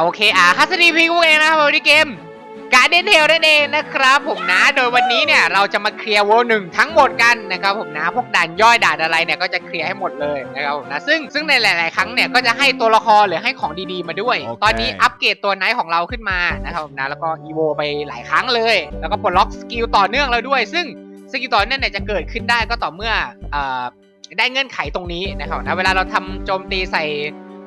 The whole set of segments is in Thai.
โอเคอ่าฮัสดีพีกูเองนะครับวันนี้เกมการเดนเทลนั่นเองนะครับผมนะ โดยวันนี้เนี่ยเราจะมาเคลียร์โวหนึ่งทั้งหมดกันนะครับผมนะ พวกด่านย่อยด่านอะไรเนี่ยก็จะเคลียร์ให้หมดเลยนะครับผมนะ ซึ่งซึ่งในหลาย ๆ ครั้งเนี่ยก็จะให้ตัวละครหรือให้ของดี ๆ มาด้วยโอเคตอนนี้อัปเกรดตัวไนท์ของเราขึ้นมานะครับผมนะ แล้วก็อีโวไปหลายครั้งเลย แล้วก็ปลดล็อกสกิลต่อเนื่องแล้วด้วย ซึ่งสกิลต่อเนื่องเนี่ยจะเกิดขึ้นได้ก็ต่อเมื่อเอ่อได้เงื่อนไขตรงนี้นะครับนะ เวลาเราทำโจมตีใส่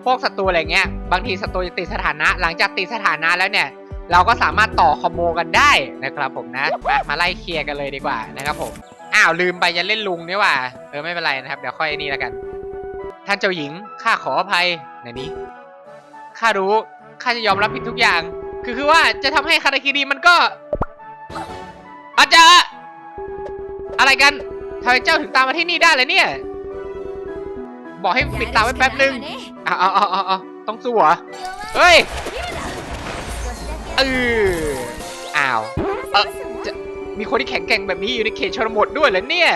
พวกศัตรูอะไรเงี้ย บางทีศัตรูจะติดสถานะ หลังจากติดสถานะแล้วเนี่ย เราก็สามารถต่อคอมโบกันได้นะครับผมนะ มามาไล่เคลียร์กันเลยดีกว่านะครับผม อ้าวลืมไปจะเล่นลุงนี่ว่า เออไม่เป็นไรนะครับ เดี๋ยวค่อยนี่แล้วกัน ท่านเจ้าหญิงข้าขออภัยในนี้ข้ารู้ข้าจะยอมรับผิดทุกอย่าง คือคือว่าจะทำให้คาราคิรีมันก็อาจจะอะไรกันทำไมเจ้าถึงตามมาที่นี่ได้เลยเนี่ย บอกให้ปิดตาไว้แป๊บนึงเอาเอาเอาเอาเอาต้องสู้เหรอเฮ้ยเอออ้าวเออจะมีคนที่แข็งแกร่งแบบนี้อยู่ในเขตชนบทด้วยเหรอเนี่ย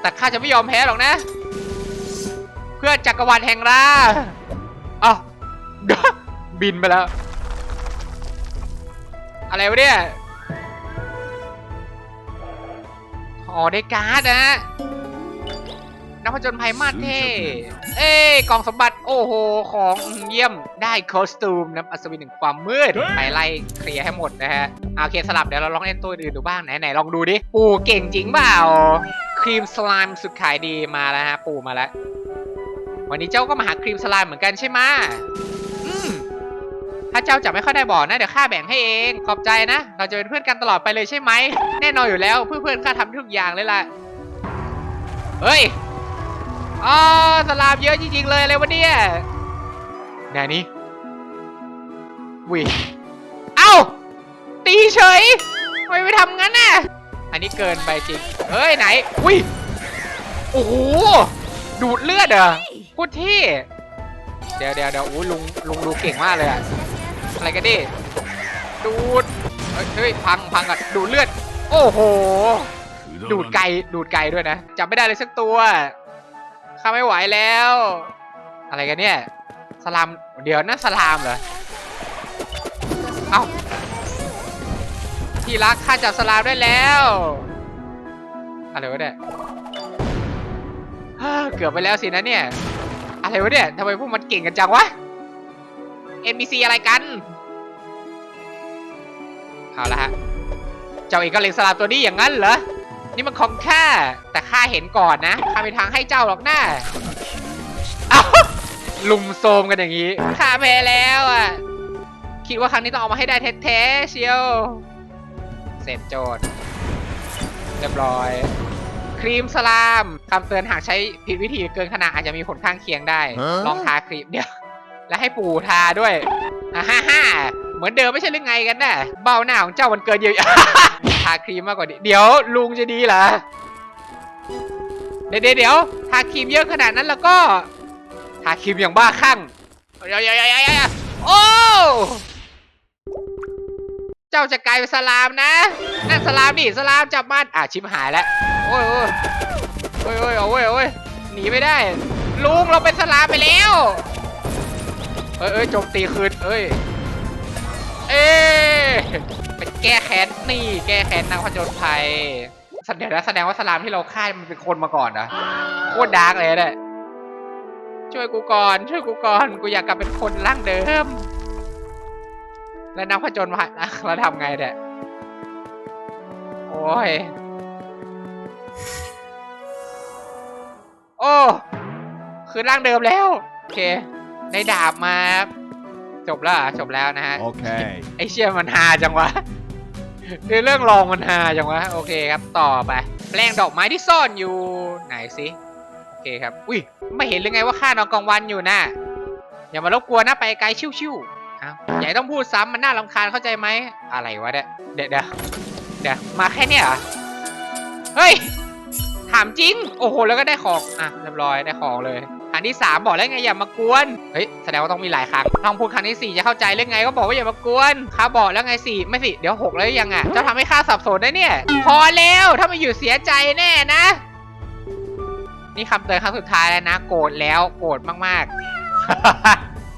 แต่ข้าจะไม่ยอมแพ้หรอกนะ เพื่อจักรวาลแห่งราเอ้าบินไปแล้ว อะไรวะเนี่ยอ๋อได้การ์ดนะฮะ นักผจญภัยมาสเท่เอ้ยกล่องสมบัติโอ้โห ของเยี่ยมได้คอสตูมนะอัศวินหนึ่งความมืดไปไล่เคลียร์ให้หมดนะฮะเอาโอเคสลับเดี๋ยวเราลองเล่นตัวอื่นดูบ้างไหนไหนลองดูดิ ปู่เก่งจริงเปล่าครีมสไลม์สุดขายดีมาแล้วฮะ ปู่มาแล้ว วันนี้เจ้าก็มาหาครีมสไลม์เหมือนกันใช่ไหมะอืมถ้าเจ้าจับไม่ค่อยได้บอกนะ เดี๋ยวข้าแบ่งให้เอง ขอบใจนะ เราจะเป็นเพื่อนกันตลอดไปเลยใช่ไหม แน่นอนอยู่แล้วเพื่อนเพื่อนๆข้าทำทุกอย่างเลยล่ะ เฮ้ย อ๋อสลามเยอะจริงๆเลยอะไรวะเนี่ยแน่นี่วิเอ้า ตีเฉยทำไมไม่ทำงั้นน่ะ อันนี้เกินไปจริง เฮ้ยไหนวิโอ้โห ดูดเลือดเหรอพูดที่ เดี๋ยวเดี๋ยวเดี๋ยวโอ้ยลุงลุงดูเก่งมากเลยอะอะไรกันดิ ดูด เฮ้ยพังพังก่อนดูดเลือด โอ้โห ดูดไก่ดูดไก่ด้วยนะจับไม่ได้เลยสักตัว ข้าไม่ไหวแล้ว อะไรกันเนี่ย สลาม เดี๋ยวนั่นสลามเหรอ เอ้า ที่รักข้าจับสลามได้แล้ว อะไรวะเนี่ยเกือบไปแล้วสินะเนี่ย อะไรวะเนี่ยทำไมพวกมันเก่งกันจังวะ NPC อะไรกัน เอาละฮะ เจ้าเอกก็เล็งสลามตัวนี้อย่างนั้นเหรอ นี่มันของข้า แต่ข้าเห็นก่อนนะข้าไม่ทางให้เจ้าหรอกหน้าเอ้าลุมโซมกันอย่างนี้ข้าแพ้แล้วอะ คิดว่าครั้งนี้ต้องเอามาให้ได้แท้ๆเชียว เสร็จโจทย์เรียบร้อย ครีมสลามคำเตือนหากใช้ผิดวิธีเกินขนาดอาจจะมีผลข้างเคียงได้ฮะลองทาครีมเดี๋ยว แล้วให้ปู่ทาด้วยอ่าฮ่าฮ่าเหมือนเดิมไม่ใช่หรือไงกันน่ะ เบ้าหน้าของเจ้ามันเกินเยอะ ทาครีมมากกว่านี้เดี๋ยวลุงจะดีเหรอเดี๋ยวเดี๋ยวทาครีมเยอะขนาดนั้นแล้วก็ทาครีมอย่างบ้าคลั่งเดี๋ยวเดี๋ยวเดี๋ยวโอ้เจ้าจะกลายเป็นสลามนะนั่นสลามดิสลามจับมันอะชิมหายแล้วโอ้ยโอ้ยโอ้ยโอ้ยโอ้ยโอ้ยหนีไม่ได้ ลุงเราเป็นสลามไปแล้วเอ้ยเอ้ยโจมตีคืนเอ้ยเอ้ย แก้แค้นนี่แก้แค้นนักผจญภัยแสดงนะแสดงว่าสลามที่เราฆ่ามันเป็นคนมาก่อนนะโคตรดาร์กเลยเนี่ยช่วยกูก่อนช่วยกูก่อนกูอยากกลับเป็นคนร่างเดิม แล้วนักผจญภัยนะเราทำไงเนี่ยโอ้ยโอ้คือร่างเดิมแล้ว โอเค ในดาบมา จบแล้วเหรอจบแล้วนะฮะ Okay. ไอเชี่ยมันฮาจังวะ ในเรื่องรองมันฮาจังวะโอเคครับต่อไปแปลงดอกไม้ที่ซ่อนอยู่ไหนสิโอเคครับอุ้ยไม่เห็นเลยไงว่าข้านอนกลางวันอยู่นะอย่ามารบกวนนะไปไกลชิวๆอ้าวอย่าให้ต้องพูดซ้ำมันน่ารำคาญเข้าใจไหมอะไรวะเนี่ยเดี๋ยวเดี๋ยวเดี๋ยวมาแค่เนี้ยเหรอเฮ้ยถามจริง โอ้โหแล้วก็ได้ของอะเรียบร้อยได้ของเลย งที่สามบอกแล้วไงอย่ามากวน เฮ้ยแสดงว่าต้องมีหลายครั้งลองพูดครั้งที่สี่จะเข้าใจเรื่องไงก็บอกว่าอย่ามากวนข้าบอกแล้วไงสี่ไม่สิเดี๋ยวหกแล้วยังอะเจ้าทำให้ข้าสับสนได้เนี่ย พอแล้วถ้ามาอยู่เสียใจแน่นะ นี่คำเตือนครั้งสุดท้ายแล้วนะ โกรธแล้วโกรธมาก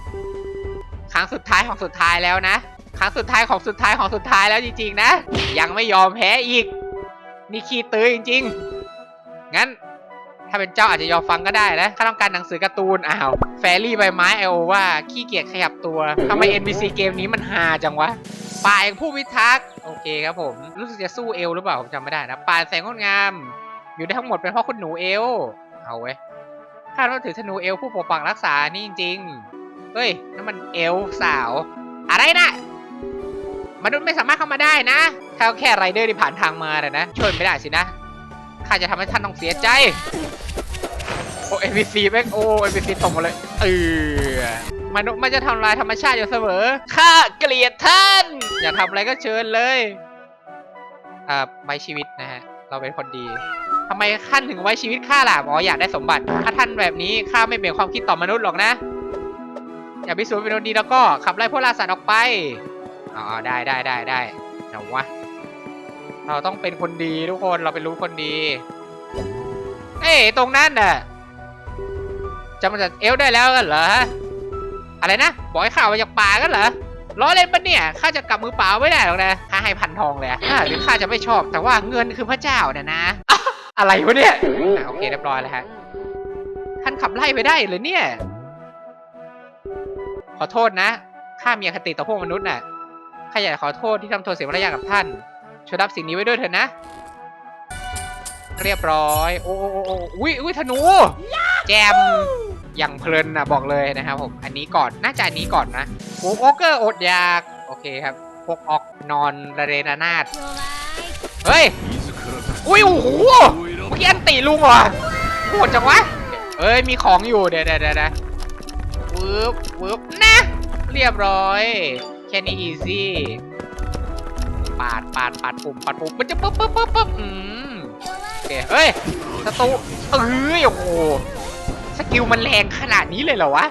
ๆ ครั้งสุดท้ายของสุดท้ายแล้วนะครั้งสุดท้ายของสุดท้ายของสุดท้ายแล้วจริงๆนะ ยังไม่ยอมแพ้อีก นี่ขี้ตื้อจริง ๆ งั้น ถ้าเป็นเจ้าอาจจะยอมฟังก็ได้นะถ้าต้องการหนังสือการ์ตูนอ้าวแฟรี่ใบไม้ไอโอว่าขี้เกียจขยับตัวทำไม NPC เกมนี้มันฮาจังวะป่าแห่งผู้พิทักษ์โอเคครับผม รู้สึกจะสู้เอลหรือเปล่าผมจำไม่ได้นะป่าแสงงดงาม อยู่ได้ทั้งหมดเป็นเพราะคุณหนูเอลเอาเว้ยคาดว่าถือธนูเอลผู้ปกปักรักษานี่จริงๆเฮ้ยนั่นมันเอลสาว อะไรนะมนุษย์ไม่สามารถเข้ามาได้นะถ้าแค่ไรเดอร์ที่ผ่านทางมาแต่นะ ช่วยไม่ได้สินะข้าจะทำให้ท่านต้องเสียใจ โอ้ NPC แม่งโอ้ NPC ตกหมดเลยเออมนุษย์มันจะทำลายธรรมชาติอยู่เสมอข้าเกลียดท่าน อยากทำอะไรก็เชิญเลยอ่าไว้ชีวิตนะฮะ เราเป็นคนดีทำไมท่านถึงไว้ชีวิตข้าล่ะอ๋ออยากได้สมบัติ ถ้าท่านแบบนี้ข้าไม่เปลี่ยนความคิดต่อมนุษย์หรอกนะ อย่าพิสูจน์เป็นคนดีแล้วก็ขับไล่พวกล่าสัตว์ออกไปอ๋อได้ได้ได้ได้เอาวะเราต้องเป็นคนดีทุกคนเราเป็นรู้คนดี เอ้ตรงนั้นน่ะ จะมาจากเอลได้แล้วกันเหรอฮะอะไรนะบอกให้ข้าออกมาจากป่ากันเหรอล้อเล่นปะเนี่ยข้าจะกลับมือเปล่าไม่ได้หรอกนะข้าให้พันทองเลยอ่าหรือข้าจะไม่ชอบ แต่ว่าเงินคือพระเจ้าเนี่ยนะ อะไรวะเนี่ยโอเคเรียบร้อยแล้วฮะท่านขับไล่ไปได้เลยเนี่ย ขอโทษนะข้ามีอคติต่อพวกมนุษย์น่ะข้าอยากขอโทษที่ทำตัวเสียมารยาทกับท่านช่วยรับสิ่งนี้ไว้ด้วยเถอะนะ เรียบร้อย โอ้โอ้โอ้อุ้ยอุ้ยธนู แจม ย่างเพลินนะบอกเลยนะครับผม อันนี้ก่อน น่าจะอันนี้ก่อนนะโอ้โอเกอร์อดอยาก โอเคครับ พวกออกนอนระเรนานาดเฮ้ย อุ้ยโอ้โห เมื่อกี้อันตีลุงเหรอโหดจังวะเอ้ย มีของอยู่ เดี๋ยวเดี๋ยวเดี๋ยววืบวืบนะ เรียบร้อย แค่นี้อีซี่ปาดปาดปาดปุ่มปาดปุ่มมันจะปุ๊บปุ๊บปุ๊บปุ๊บอืมโอเคเฮ้ยสตูเอ้ยโอ้โห สกิลมันแรงขนาดนี้เลยเหรอวะ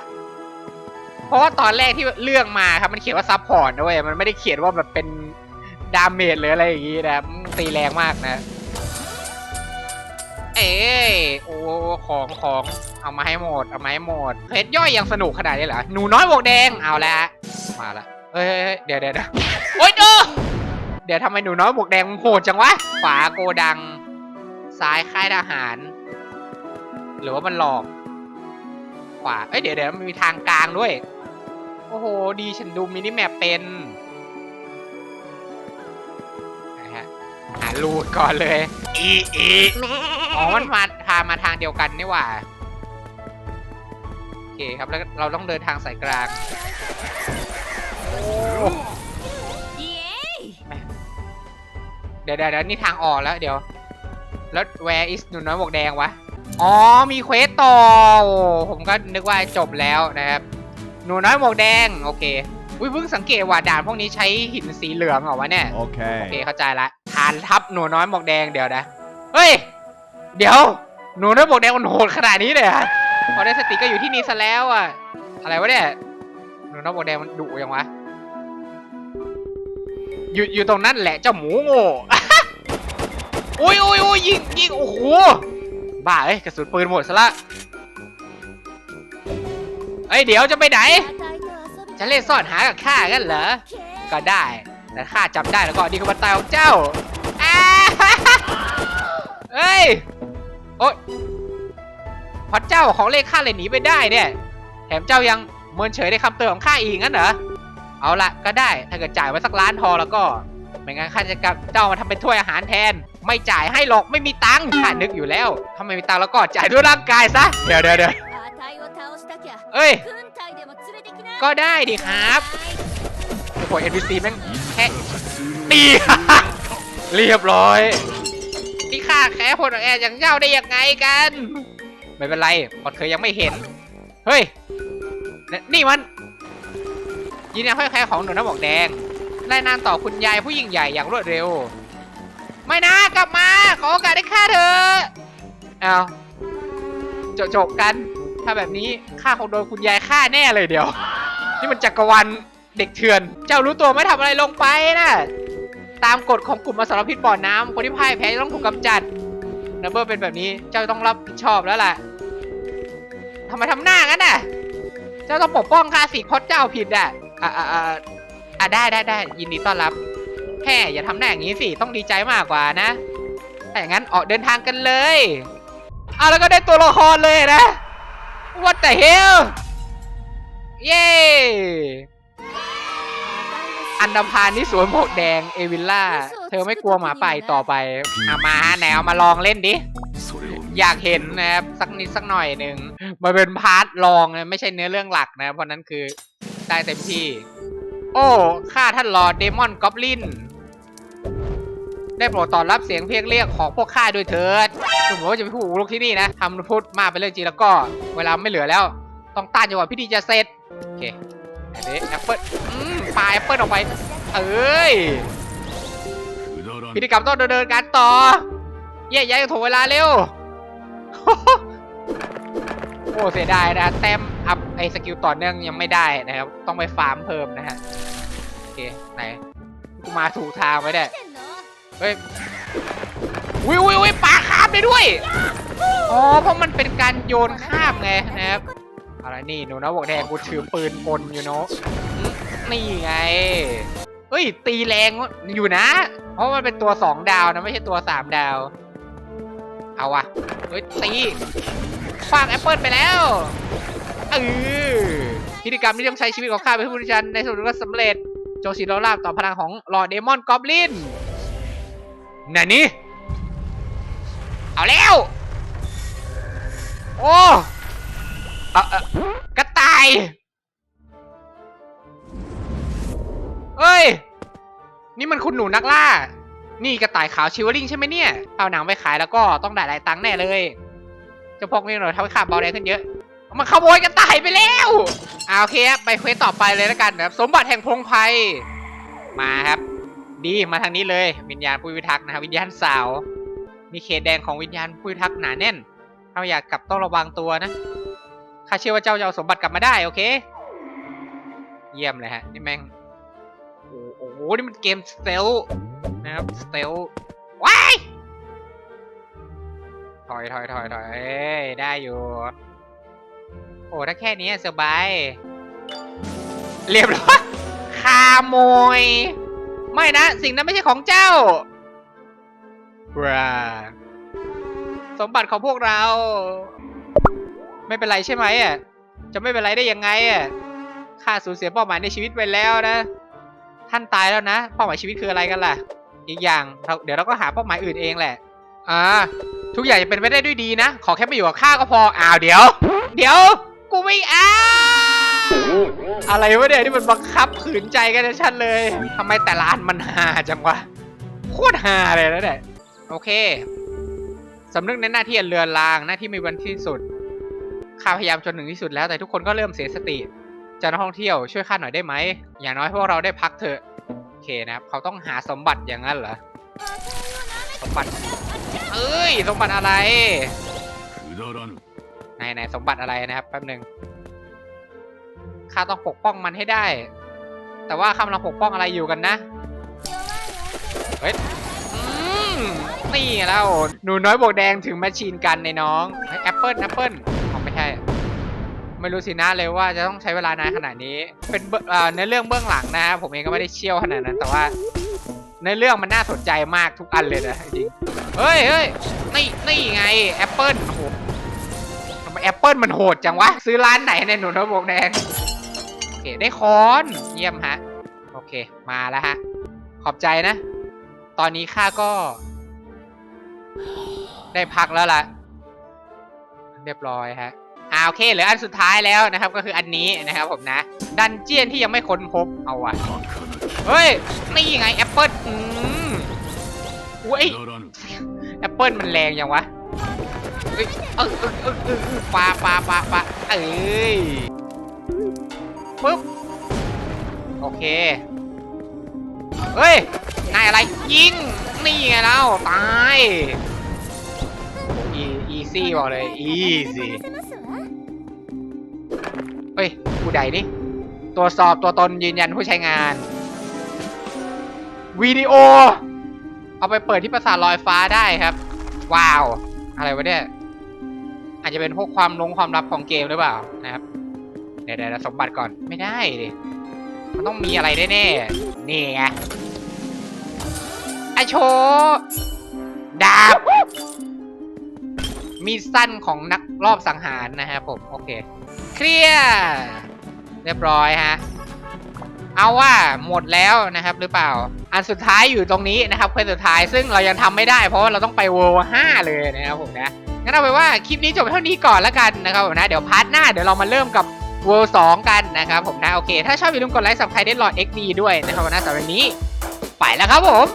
เพราะว่าตอนแรกที่เรื่องมาครับมันเขียนว่าซับพอร์ตนะเว้ยมันไม่ได้เขียนว่าแบบเป็นดาเมจหรืออะไรอย่างงี้นะตีแรงมากนะ เอ้โอ้ของของเอามาให้หมด เอามาให้หมดเพชรย่อยยังสนุกขนาดนี้เหรอหนูน้อยบวกแดงเอาละมาละเอ้ยเอ้ยเดี๋ยวเดี๋ยวเดี๋ยวโอ๊ยเด้อเดี๋ยวทำไมหนูน้อยบวกแดงมันโหดจังวะขวาโกดัง ซ้ายค่ายทหาร หรือว่ามันหลอก ขวา เอ้ยเดี๋ยวเดี๋ยวมันมีทางกลางด้วย โอ้โห ดีฉันดูมินิแมปเป็นนะฮะหาลูดก่อนเลย อีอีอ๋อมันมาพามาทางเดียวกันนี่หว่า โอเคครับแล้วเราต้องเดินทางสายกลางโอ้เดี๋ยวเดี๋ยวเดี๋ยวนี่ทางออกแล้วเดี๋ยว แล้ว where is หนูน้อยหมวกแดงวะ อ๋อมีเควสต่อโอ้ผมก็นึกว่าจบแล้วนะครับ หนูน้อยหมวกแดง โอเคอุ้ยเพิ่งสังเกตว่าด่านพวกนี้ใช้หินสีเหลืองเหรอวะเนี่ยโอเค Okay. เข้าใจละฐานทัพหนูน้อยหมวกแดงเดี๋ยวนะเฮ้ย เดี๋ยว หนูน้อยหมวกแดงมันโหดขนาดนี้เลยเหรอะพอได้สติก็อยู่ที่นี่ซะแล้วอะอะไรวะเนี่ยหนูน้อยหมวกแดงมันดุยังวะอยู่อยู่ตรงนั้นแหละเจ้าหมูโง่อุ้ยอุ้ยอุ้ยยิงยิงโอ้โห บ้าเอ้ยกระสุนปืนหมดซะละเอ้ยเดี๋ยวจะไปไหน จะเล่นซ่อนหากับข้ากันเหรอ ก็ได้ แต่ข้าจับได้แล้วก็นี่คือบันตายของเจ้าอ้าเอ้ย โอ๊ยพราะเจ้าของเลขข้าเลยหนีไปได้เนี่ย แถมเจ้ายังเมินเฉยในคำเตือนของข้าอีกงั้นเหรอ เอาละก็ได้ ถ้าเกิดจ่ายไว้สักล้านทอแล้วก็ ไม่งั้นข้าจะกับเจ้ามาทำเป็นถ้วยอาหารแทน ไม่จ่ายให้หรอกไม่มีตังค์ข้านึกอยู่แล้วถ้าไม่มีตังค์แล้วก็จ่ายด้วยร่างกายซะเดี๋ยวเดี๋ยวเดี๋ยวเอ้ย ก็ได้ดิครับโอ้โห NPC แม่งแค่ตี เรียบร้อยนี่ข้าแค่คนแอร์อย่างเจ้าได้ยังไงกัน ไม่เป็นไรพอดเคยยังไม่เห็น เฮ้ย นี่มัน ยินดีให้แค่ของหนูน้ำบอกแดงรายนานต่อคุณยายผู้ยิ่งใหญ่อย่างรวดเร็ว ไม่นะกลับมา ขอโอกาสได้ค่าเธอเอาจบจบกัน ถ้าแบบนี้ข้าคงโดนคุณยายฆ่าแน่เลยเดี๋ยว นี่มันจักรวาลเด็กเถื่อน เจ้ารู้ตัวไม่ทำอะไรลงไปนะตามกฎของกลุ่มอสรพิษบ่อน้ำคนที่พ่ายแพ้จะต้องถูกกำจัดนับเบอร์เป็นแบบนี้เจ้าต้องรับผิดชอบแล้วล่ะทำไมทำหน้างั้นน่ะ เจ้าต้องปกป้องข้าสิเพราะเจ้าผิดอะอะอะอะอะได้ได้ได้ยินดีต้อนรับ แค่อย่าทำหน้าอย่างนี้สิ ต้องดีใจมากกว่านะ ถ้าอย่างนั้นออกเดินทางกันเลยเอาแล้วก็ได้ตัวละครเลยนะ What the hell เย้อันดาพานี่สวนโมวกแดงเอวิลล่า เธอไม่กลัวหมาป่าอีต่อไปเามาแนวมาลองเล่นดิ อยากเห็นนะครับสักนิดสักหน่อยหนึ่งมันเป็นพาร์ทลองไม่ใช่เนื้อเรื่องหลักนะ เพราะนั้นคือได้เต็มที่ โอ้ข้าท่านรอเดมอนกอบลิน ได้โปรดตอบรับเสียงเพลงเรียกของพวกข้าด้วยเถิดสมมติว่าจะเป็นผู้บุกรุกที่นี่นะทำพูดมากไปเรื่องจีแล้วก็ เวลาไม่เหลือแล้ว ต้องต้านจนกว่าพิธีจะเสร็จ โอเคอันนี้แอปเปิลอืมปลาแอปเปิลออกไป เอ้ย พิธีกรรมต้องดำเดินการต่อ เย่ย้ายถูกเวลาเร็ว โอ้เสียดายนะแต้มอัพไอสกิลต่อเนื่องยังไม่ได้นะครับ ต้องไปฟาร์มเพิ่มนะฮะ โอเค ไหน กูมาถูกทางไว้ได้ เฮ้ยวิววิววิปลาข้ามได้ด้วย อ๋อ เพราะมันเป็นการโยนข้ามไงนะครับอะไรนี่หนูนะบอกแดงกูถือปืนกลอยู่เนาะนี่ไง เฮ้ย ตีแรงอยู่นะ เพราะมันเป็นตัวสองดาวนะไม่ใช่ตัวสามดาว เอาวะเฮ้ยตีฟางแอปเปิลไปแล้วเออพิธีกรรมที่ต้องใช้ชีวิตของข้าเป็นผู้บริจารในสุดก็สำเร็จ โจซีโรลาบต่อพลังของหลอดเดมอนกอบลิน ไหนนี่เอาแล้ว โอ้เออเออกระต่ายเอ้ย นี่มันคุณหนูนักล่า นี่กระต่ายขาวชิวริงใช่ไหมเนี่ย เอาหนังไปขายแล้วก็ต้องได้หลายตังค์แน่เลย จะพกนี่หน่อยทำให้ขาเบาแรงขึ้นเยอะ มันขโมยกระต่ายไปแล้วอ่าโอเคครับไปเควสต่อไปเลยแล้วกันนะครับ สมบัติแห่งพงไพรมาครับ ดีมาทางนี้เลย วิญญาณผู้พิทักษ์นะวิญญาณสาว มีเขตแดงของวิญญาณผู้พิทักษ์หนาแน่นถ้าอยากกลับต้องระวังตัวนะข้าเชื่อว่าเจ้าจะเอาสมบัติกลับมาได้โอเค เยี่ยมเลยฮะนี่แม่งโอ้โหนี่มันเกมสเตลนะครับสเตลว้ายถอยถอยถอยถอยเอ้ยได้อยู่ โอ้ถ้าแค่นี้สบาย เรียบร้อยคาโมย ไม่นะ สิ่งนั้นไม่ใช่ของเจ้าบราสมบัติของพวกเรา ไม่เป็นไรใช่ไหมอะจะไม่เป็นไรได้ยังไงอะข้าสูญเสียเป้าหมายในชีวิตไปแล้วนะ ท่านตายแล้วนะ เป้าหมายชีวิตคืออะไรกันล่ะ อีกอย่างเราเดี๋ยวเราก็หาเป้าหมายอื่นเองแหละ อ่า ทุกอย่างจะเป็นไปได้ด้วยดีนะ ขอแค่ไม่อยู่กับข้าก็พอ อ้าวเดี๋ยว เดี๋ยว กูไม่อ้าว อะไรวะเนี่ยที่มันบังคับขืนใจกันชัดเลยทำไมแต่ละอันมันหาจังวะโคตรหาเลยนะเนี่ยโอเคสำนึกในหน้าที่เรือนรางหน้าที่มีวันที่สุดข้าพยายามจนถึงที่สุดแล้วแต่ทุกคนก็เริ่มเสียสติจะนักท่องเที่ยวช่วยข้าหน่อยได้ไหมอย่างน้อยพวกเราได้พักเถอะโอเคนะครับเขาต้องหาสมบัติอย่างนั้นเหรอสมบัติเอ้ยสมบัติอะไรไหนไหนสมบัติอะไรนะครับแป๊บหนึ่ง ข้าต้องปกป้องมันให้ได้ แต่ว่าข้ากำลังปกป้องอะไรอยู่กันนะ เฮ้ยนี่แล้วหนูน้อยบวกแดงถึงแมชชีนกันในน้องแอปเปิลแอปเปิลของไม่ใช่ ไม่รู้สินะเลยว่าจะต้องใช้เวลานานขนาดนี้ เป็นเบื้อเอ่อในเรื่องเบื้องหลังนะผมเองก็ไม่ได้เชี่ยวขนาดนั้น แต่ว่าในเรื่องมันน่าสนใจมากทุกอันเลยนะจริงเฮ้ยเฮ้ยนี่นี่ไงแอปเปิลโอ้โหทำไมแอปเปิลมันโหดจังวะ ซื้อร้านไหนในยหนูน้อยบวกแดง คได้คอนเยี่ยมฮะ โอเคมาแล้วฮะ ขอบใจนะ ตอนนี้ข้าก็ ได้พักแล้วล่ะ เรียบร้อยฮะอ่าโอเคเหลืออันสุดท้ายแล้วนะครับ ก็คืออันนี้นะครับผมนะ ดันเจียนที่ยังไม่ค้นพบเอาอะเฮ้ย นี่ยังไงแอปเปิลอืมอุ้ยแอปเปิลมันแรงยังวะเอ้ยเออเออเออปลาปลาปลาปลาเอ้ย ปึ๊บ โอเค เฮ้ย นายอะไร ยิง นี่ไงเราตายอีอีซี่บอกเลย อีซี่ เฮ้ย ผู้ใดนี่ตรวจสอบตัวตนยืนยันผู้ใช้งาน วิดีโอ เอาไปเปิดที่ปราสาทลอยฟ้าได้ครับ ว้าว อะไรวะเนี่ย อาจจะเป็นพวกความลงความลับของเกมหรือเปล่านะครับ เดี๋ยวเดี๋ยวสมบัติก่อนไม่ได้ดิมันต้องมีอะไรแน่ๆนี่ไงไอโชว์ดาบมีสั้นของนักรอบสังหารนะครับผม โอเค เคลียร์เรียบร้อยฮะ เอาว่าหมดแล้วนะครับหรือเปล่า อันสุดท้ายอยู่ตรงนี้นะครับเควสสุดท้ายซึ่งเรายังทำไม่ได้ เพราะว่าเราต้องไปเวอร์ห้าเลยนะครับผมนะงั้นเอาไปว่าคลิปนี้จบเท่านี้ก่อนแล้วกันนะครับผมนะ เดี๋ยวพาร์ทหน้าเดี๋ยวเรามาเริ่มกับ เวอร์สองกันนะครับผมนะโอเค ถ้าชอบอย่าลืมกดไลค์สับใครได้รอ XD ด้วยนะครับวันะสำหรับวันนี้ ไปแล้วครับผม